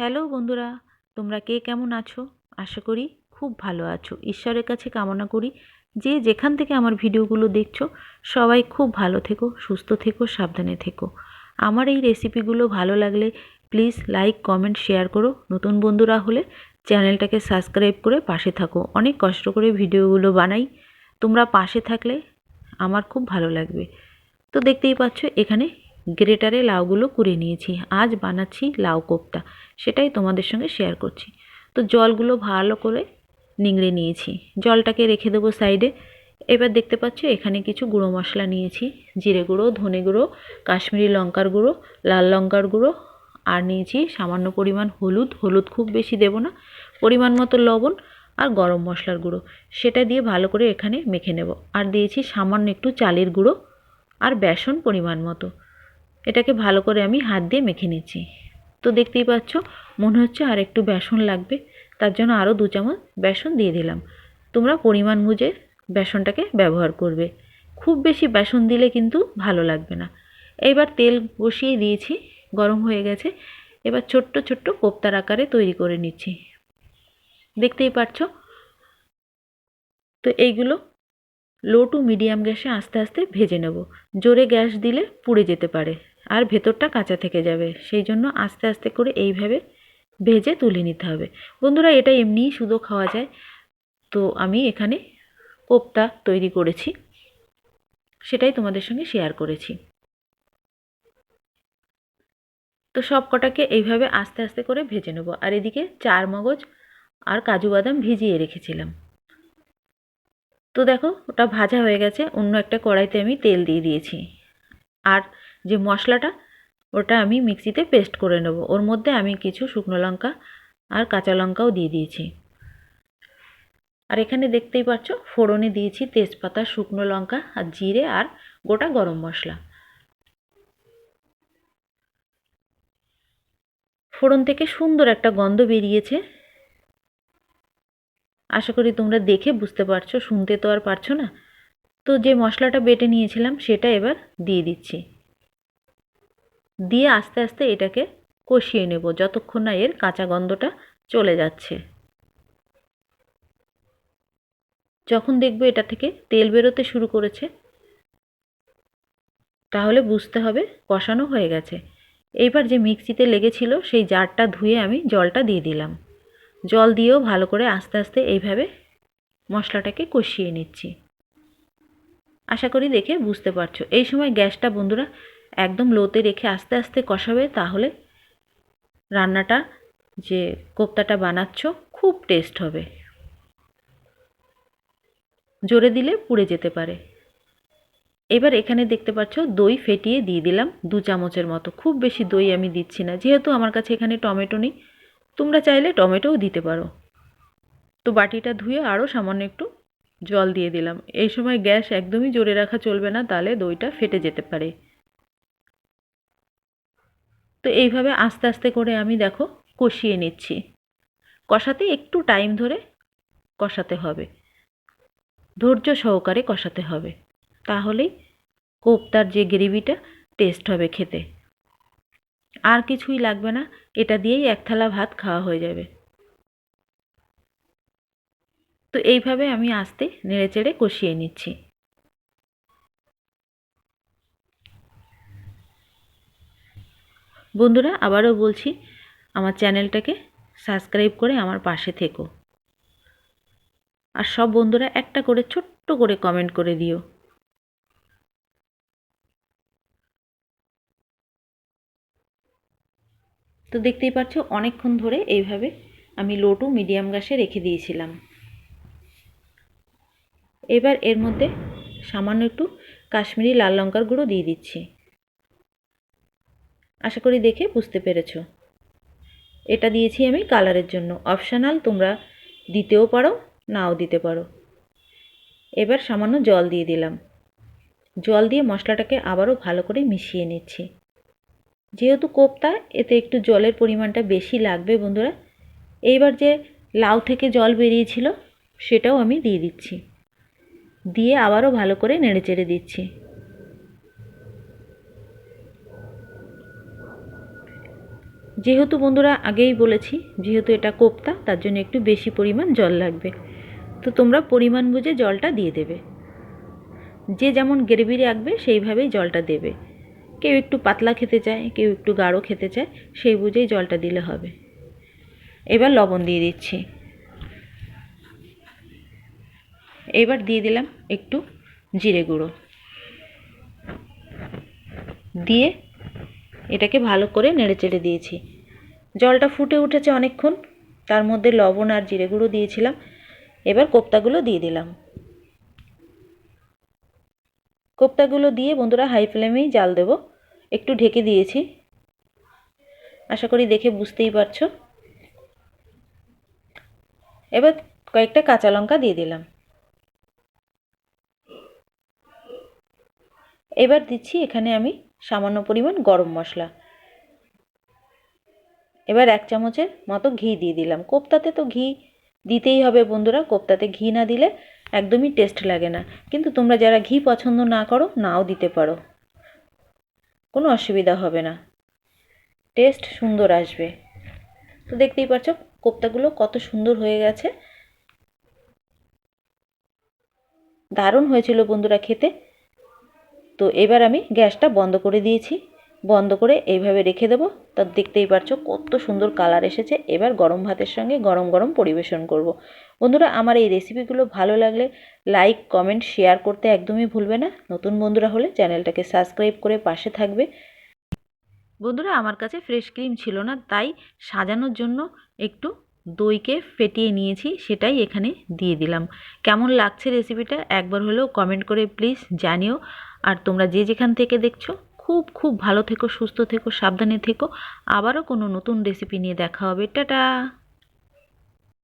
Hello বন্ধুরা, তোমরা কে কেমন আছো? আশা করি খুব ভালো আছো। ঈশ্বরের কাছে কামনা করি যে যেখান থেকে আমার ভিডিওগুলো দেখছ, সবাই খুব ভালো থেকো, সুস্থ থেকো, সাবধানে থেকো। আমার এই রেসিপিগুলো ভালো লাগলে প্লিজ লাইক, কমেন্ট, শেয়ার করো। নতুন বন্ধুরা হলে চ্যানেলটাকে সাবস্ক্রাইব করে পাশে থাকো। অনেক কষ্ট করে ভিডিওগুলো বানাই। তোমরা পাশে থাকলে আমার খুব ভালো লাগবে। তো দেখতেই পাচ্ছ, এখানে গ্রেটারে লাউগুলো কুড়ে নিয়েছি। আজ বানাচ্ছি লাউ কোপ্তা। সেটাই তোমাদের সঙ্গে শেয়ার করছি। তো জলগুলো ভালো করে নিংড়ে নিয়েছি। জলটাকে রেখে দেবো সাইডে এবার দেখতে পাচ্ছ, এখানে কিছু গুঁড়ো মশলা নিয়েছি। জিরে গুঁড়ো, ধনে গুঁড়ো, কাশ্মীরি লঙ্কার গুঁড়ো, লাল লঙ্কার গুঁড়ো, আর নিয়েছি সামান্য পরিমাণ হলুদ। হলুদ খুব বেশি দেব না। পরিমাণ মতো লবণ আর গরম মশলার গুঁড়ো। সেটা দিয়ে ভালো করে এখানে মেখে নেব। আর দিয়েছি সামান্য একটু চালের গুঁড়ো আর বেসন পরিমাণ মতো। এটাকে ভালো করে আমি হাত দিয়ে মেখে নিচ্ছি তো দেখতেই পাচ্ছ, মনে হচ্ছে আর একটু বেসন লাগবে, তার জন্য আরও দু চামচ বেসন দিয়ে দিলাম। তোমরা পরিমাণ বুঝে বেসনটাকে ব্যবহার করবে। খুব বেশি বেসন দিলে কিন্তু ভালো লাগবে না। এইবার তেল বসিয়ে দিয়েছি, গরম হয়ে গেছে। এবার ছোট্ট ছোট্ট কোপ্তার আকারে তৈরি করে নিচ্ছি। দেখতেই পাচ্ছ? তো এইগুলো লো টু মিডিয়াম গ্যাসে আস্তে আস্তে ভেজে নেব। জোরে গ্যাস দিলে পুড়ে যেতে পারে। আর ভেতরটা কাঁচা থেকে যাবে। সেই জন্য আস্তে আস্তে করে এইভাবে ভেজে তুলে নিতে হবে। বন্ধুরা, এটা এমনিই শুধু খাওয়া যায়। তো আমি এখানে কোপ্তা তৈরি করেছি। সেটাই তোমাদের সঙ্গে শেয়ার করেছি। তো সব কটাকে এইভাবে আস্তে আস্তে করে ভেজে নেব। আর এদিকে চার মগজ আর কাজু বাদাম ভিজিয়ে রেখেছিলাম। তো দেখো, ওটা ভাজা হয়ে গেছে। অন্য একটা কড়াইতে আমি তেল দিয়ে দিয়েছি। আর যে মশলাটা, ওটা আমি মিক্সিতে পেস্ট করে নেব। ওর মধ্যে আমি কিছু শুকনো লঙ্কা আর কাঁচা লঙ্কাও দিয়ে দিয়েছি। আর এখানে দেখতেই পাচ্ছ ফোড়নে দিয়েছি তেজপাতা, শুকনো লঙ্কা আর জিরে আর গোটা গরম মশলা। ফোড়ন থেকে সুন্দর একটা গন্ধ বেরিয়েছে। আশা করি তোমরা দেখে বুঝতে পারছ, শুনতে তো আর পারছ না। তো যে মশলাটা বেটে নিয়েছিলাম, সেটা এবার দিয়ে দিচ্ছি। দিয়ে আস্তে আস্তে এটাকে কষিয়ে নেব যতক্ষণ না এর কাঁচা গন্ধটা চলে যাচ্ছে। যখন দেখবে এটা থেকে তেল বেরোতে শুরু করেছে, তাহলে বুঝতে হবে কষানো হয়ে গেছে। এইবার যে মিক্সিতে লেগেছিল সেই জারটা ধুয়ে আমি জলটা দিয়ে দিলাম। জল দিয়েও ভালো করে আস্তে আস্তে এইভাবে মশলাটাকে কষিয়ে নিচ্ছি। আশা করি দেখে বুঝতে পারছ। এই সময় গ্যাসটা বন্ধুরা একদম লোতে রেখে আস্তে আস্তে কষাবে, তাহলে রান্নাটা যে কোপ্তাটা বানাচ্ছ, খুব টেস্ট হবে। জোরে দিলে পুড়ে যেতে পারে। এবার এখানে দেখতে পাচ্ছ, দই ফেটিয়ে দিয়ে দিলাম দু চামচের মতো। খুব বেশি দই আমি দিচ্ছি না, যেহেতু আমার কাছে এখানে টমেটো নেই, তোমরা চাইলে টমেটোও দিতে পারো। তো বাটিটা ধুয়ে আরও সামান্য একটু জল দিয়ে দিলাম। এই সময় গ্যাস একদমই জোরে রাখা চলবে না, তাহলে দইটা ফেটে যেতে পারে। তো এইভাবে আস্তে আস্তে করে আমি দেখো কষিয়ে নিচ্ছি। কষাতে একটু টাইম ধরে কষাতে হবে। ধৈর্য সহকারে কষাতে হবে। তাহলেই কোপ্তার যে গ্রেভিটা টেস্ট হবে খেতে। আর কিছুই লাগবে না, এটা দিয়েই এক থালা ভাত খাওয়া হয়ে যাবে। তো এইভাবে আমি আস্তে নেড়ে চেড়ে কষিয়ে নিচ্ছি। বন্ধুরা, আবারও বলছি, আমার চ্যানেলটাকে সাবস্ক্রাইব করে আমার পাশে থেকো। আর সব বন্ধুরা, একটা করে ছোট্ট করে কমেন্ট করে দিও। তো দেখতেই পাচ্ছ, অনেকক্ষণ ধরে এইভাবে আমি লো টু মিডিয়াম গ্যাসে রেখে দিয়েছিলাম। এবার এর মধ্যে সামান্য একটু কাশ্মীরি লাল লঙ্কার গুঁড়ো দিয়ে দিচ্ছি। আশা করি দেখে বুঝতে পেরেছ। এটা দিয়েছি আমি কালারের জন্য। অপশানাল তোমরা দিতেও পারো, নাও দিতে পারো। এবার সামান্য জল দিয়ে দিলাম। জল দিয়ে মশলাটাকে আবারও ভালো করে মিশিয়ে নিচ্ছি। যেহেতু কোপ্তা, এতে একটু জলের পরিমাণটা বেশি লাগবে বন্ধুরা। এইবার যে লাউ থেকে জল বেরিয়েছিল, সেটাও আমি দিয়ে দিচ্ছি। দিয়ে আবারও ভালো করে নেড়ে চেড়ে দিচ্ছি। যেহেতু বন্ধুরা আগেই বলেছি, যেহেতু এটা কোপ্তা, তার জন্য একটু বেশি পরিমাণ জল লাগবে। তো তোমরা পরিমাণ বুঝে জলটা দিয়ে দেবে। যে যেমন গ্রেভি রাখবে সেইভাবেই জলটা দেবে। কেউ একটু পাতলা খেতে চায়, কেউ একটু গাঢ় খেতে চায়, সেই বুঝেই জলটা দিলে হবে। এবার লবণ দিয়ে দিচ্ছি। এবার দিয়ে দিলাম একটু জিরে গুঁড়ো। দিয়ে এটাকে ভালো করে নেড়ে চেড়ে দিয়েছি। জলটা ফুটে উঠেছে অনেকক্ষণ। তার মধ্যে লবণ আর জিরে গুঁড়ো দিয়েছিলাম। এবার কোপ্তাগুলো দিয়ে দিলাম। কোপ্তাগুলো দিয়ে বন্ধুরা হাই ফ্লেমেই জাল দেব। একটু ঢেকে দিয়েছি। আশা করি দেখে বুঝতেই পারছ। এবার কয়েকটা কাঁচা লঙ্কা দিয়ে দিলাম। এবার দিচ্ছি এখানে আমি সামান্য পরিমাণ গরম মশলা। এবার এক চামচের মতো ঘি দিয়ে দিলাম। কোপ্তাতে তো ঘি দিতেই হবে বন্ধুরা। কোপ্তাতে ঘি না দিলে একদমই টেস্ট লাগে না। কিন্তু তোমরা যারা ঘি পছন্দ না করো, নাও দিতে পারো। কোনো অসুবিধা হবে না। টেস্ট সুন্দর আসবে। তো দেখতেই পাচ্ছ, কোপ্তাগুলো কত সুন্দর হয়ে গেছে। দারুণ হয়েছিল বন্ধুরা খেতে। তো এবার আমি গ্যাসটা বন্ধ করে দিয়েছি। বন্ধ করে এইভাবে রেখে দেবো। তা দেখতেই পারছ কত সুন্দর কালার এসেছে। এবার গরম ভাতের সঙ্গে গরম গরম পরিবেশন করব। বন্ধুরা, আমার এই রেসিপিগুলো ভালো লাগলে লাইক, কমেন্ট, শেয়ার করতে একদমই ভুলবে না। নতুন বন্ধুরা হলে চ্যানেলটাকে সাবস্ক্রাইব করে পাশে থাকবে। বন্ধুরা, আমার কাছে ফ্রেশ ক্রিম ছিল না, তাই সাজানোর জন্য একটু দইকে ফেটিয়ে নিয়েছি, সেটাই এখানে দিয়ে দিলাম। কেমন লাগছে রেসিপিটা একবার হলেও কমেন্ট করে প্লিজ জানিও। আর তোমরা যে যেখান থেকে দেখছ, খুব খুব ভালো থেকো, সুস্থ থেকো, সাবধানে থেকো। আবারও কোনো নতুন রেসিপি নিয়ে দেখা হবে। টাটা!